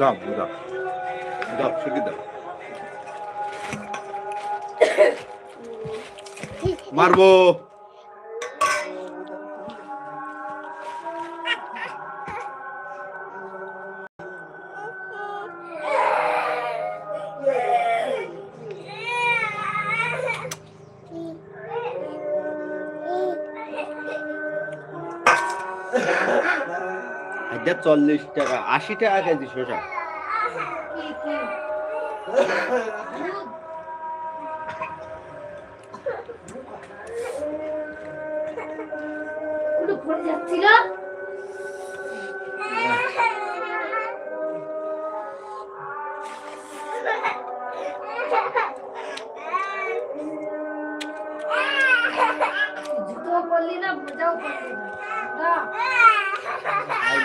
দাও দাও দাও শিখে দাও মারবো এটা চল্লিশ টাকা আশি টাকা কেজি শসা।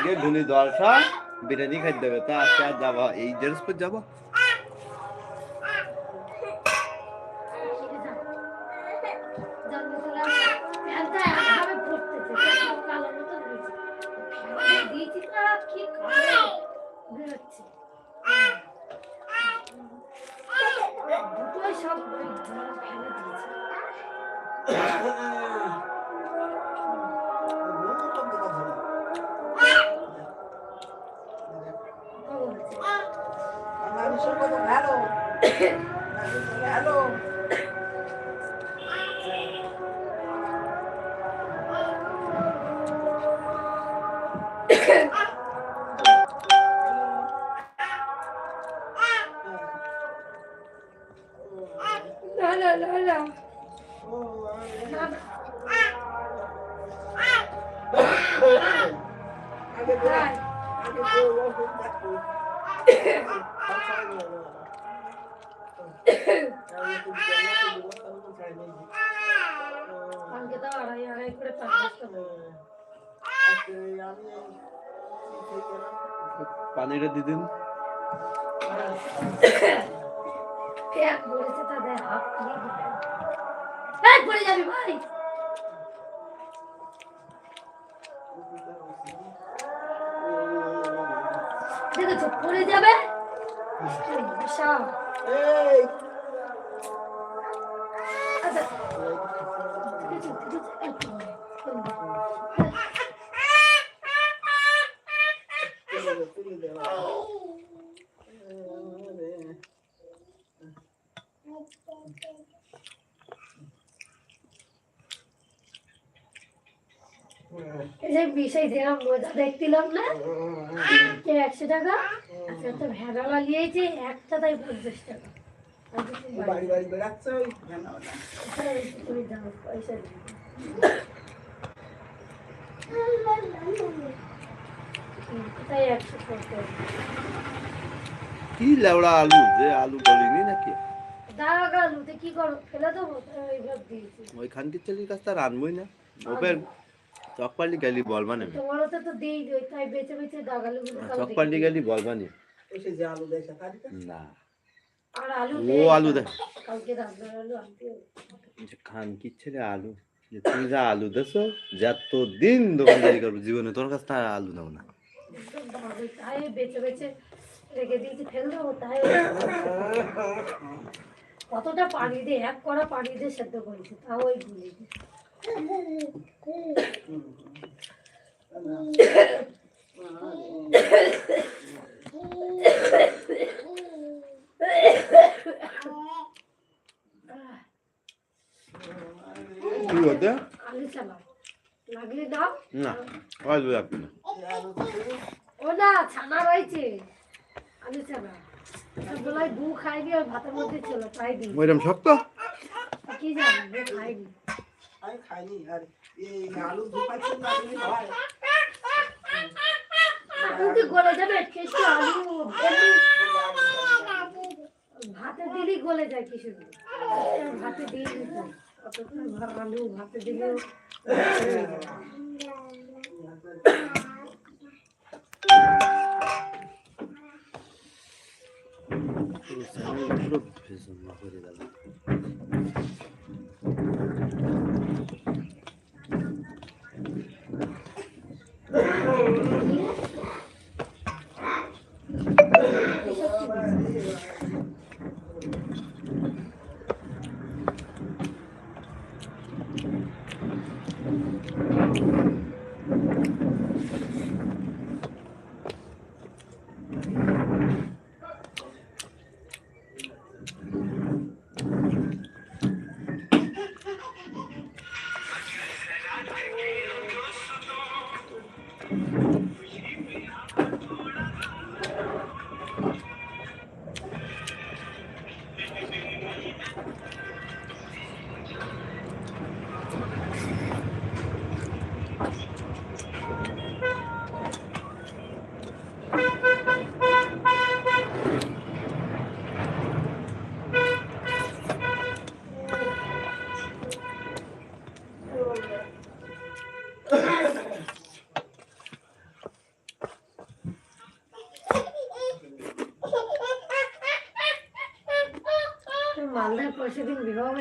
আজকে ধুনি দশা বিরিয়ানি খাই দেবে তা আজকে আর যাবা এই ড্রেস পর যাব? পাঁচ বস্তা বলব। পানিটা দিদিন এক বলেছে তাদের হাত দিয়ে দিতে। পড়ে যাবি ভাই! দেখেছ পড়ে যাবে? এই! বিশাল আচ্ছা দেখেছ দেখেছ এই পড়ে, পড়ে। এই যে বিষয় দিলাম মজা দেখছিলাম না একশো টাকা? আচ্ছা তো ভেড়ালা নিয়েছে একটা তাই পঞ্চাশ টাকা। বাড়ি বাড়ি বাড়ি বেড়াচ্ছে ওই তুমি যাও, পয়সা দিয়ে দাও। তাই একশো পঞ্চাশ কি লেবড়া আলু? যে আলু গলিনি নাকি? দাগ আলুতে কি করো? ফেলে দেবো? তাই ওইভাবে দিয়েছি। ওই খানকির চালির কাছ তার না। চকপাল্লি গেলি বলবা নেবে চকপাল্লি গেলি বলবা নি ওই সে যে আলু না। ও দেখ ছেলে তুমি যা আলু দেছো যত দিন দোকানদারি করব জীবনে তোর কাছ আলু নেব না। কতটা পানি দিয়ে এক কড়া পানি দিয়ে সেদ্ধ করেছি তাও ওই গুলি। কি হতে চালা লাগলে দাও না আলু রাখবি না। ও না ছানা রয়েছে। আলু ছানা। সবগুলাই বু খাইনি আর ভাতের মধ্যে ছিল তাই দিই। ওইরকম শক্ত? কি জানি বউ খাইনি আমি খাইনি আর এই আলু ঢুকাচ্ছেন না তুমি হয় গলে যাবে কেসু আলু ভাতে দিলেই গলে যায় কিছু ভাতে দিয়ে দিতে অতক্ষণ আলু ভাতে দিলেও পুরো ভেজন না করে গেল।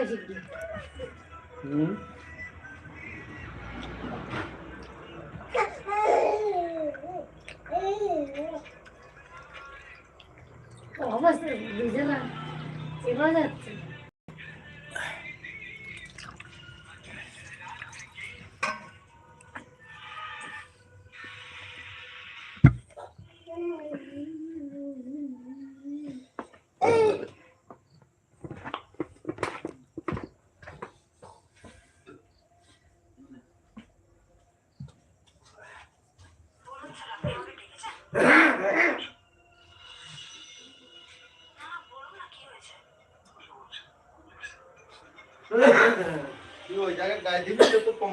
দিন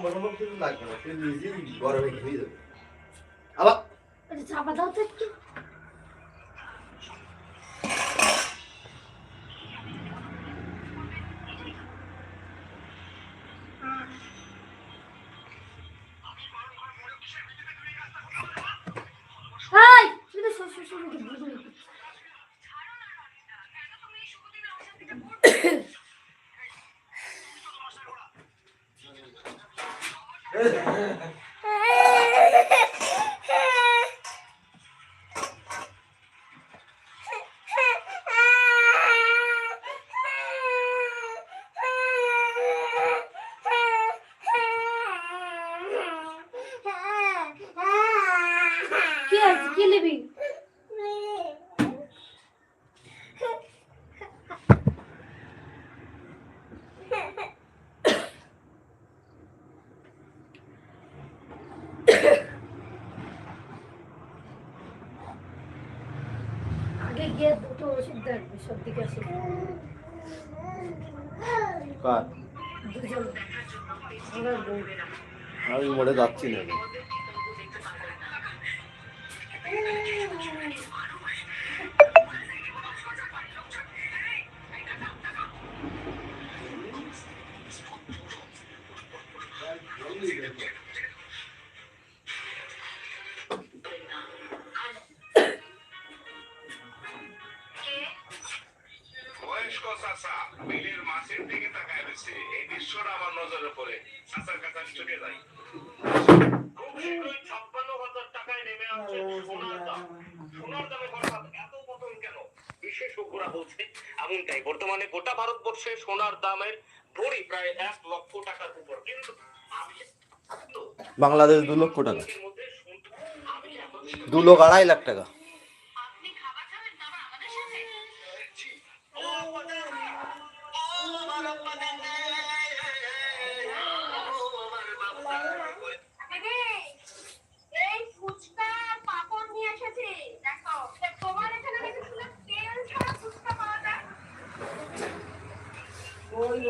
কম্বল টম্বল কিছু লাগবে না তুই নিজেই গরমে ঘেমে যাবে। আবার? একটু চাপা দাও তো একটু। হাই শুনে শুনে শুনে শুনে কি বুঝলি নিবি আগে গিয়ে দুটো ওষুধ দেখবি সর্দি কাশি কার? দুজন। আমার আমি মোড়ে যাচ্ছি না। আমার নজরে পড়ে চাচার কাছে আমি ছুটে যাই। খুব শীঘ্রই ছাপ্পান্ন হাজার টাকায় নেমে সোনার দাম সোনার দামে হঠাৎ এত পতন কেন বিশেষজ্ঞরা বলছে এমনটাই বর্তমানে গোটা ভারতবর্ষে সোনার দামের ভরি প্রায় এক লক্ষ টাকার উপর কিন্তু বাংলাদেশ দু লক্ষ টাকা এর মধ্যে শুনতে আমি এখন দু লোক আড়াই লাখ টাকা এই ফুচকা পাপড় নিয়ে এসেছি দেখো তোমার এখানে দেখেছিলাম তেল ছাড়া ফুচকা পাওয়া যায়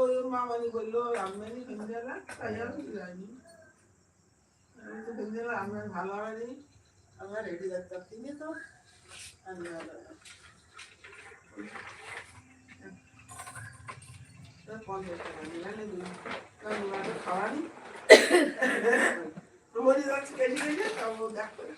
ওই মামানি বলল আমদানি কিনবে না তাই আমি যাইনি আমি তো কিনতে গেলে আমার ভালো হয়নি আমার রেডি রাখতে কিনে তো আমি পঞ্চাশ টাকা নিয়ে দুই খাওয়ানি তো বলি যাচ্ছি কেটে গেছে তাও দেখো যাও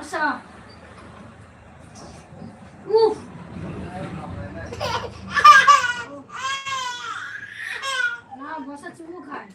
আচ্ছা। উফ। না বসা চুমু খায়।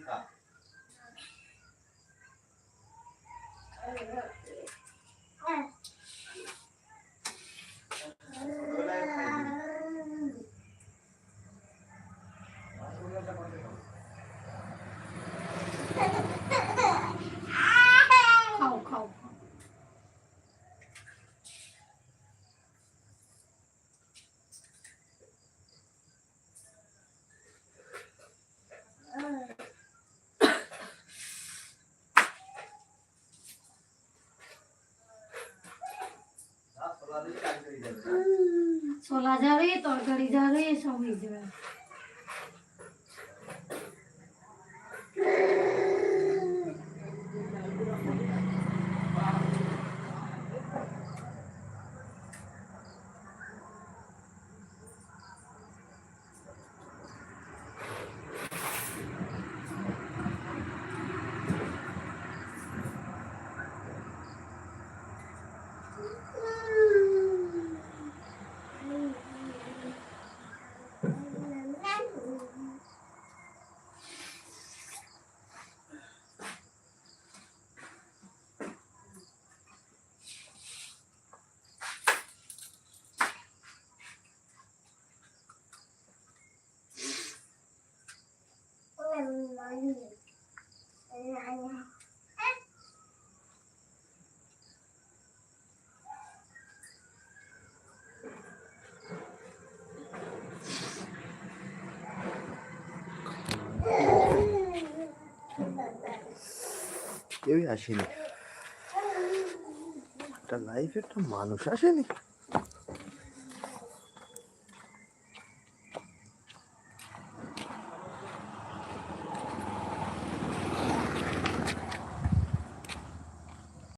brincar. ছোলা যাবে তরকারি যাবে সবই যাবে No. কেউই আসেনি। একটা লাইফে একটা মানুষ আসেনি।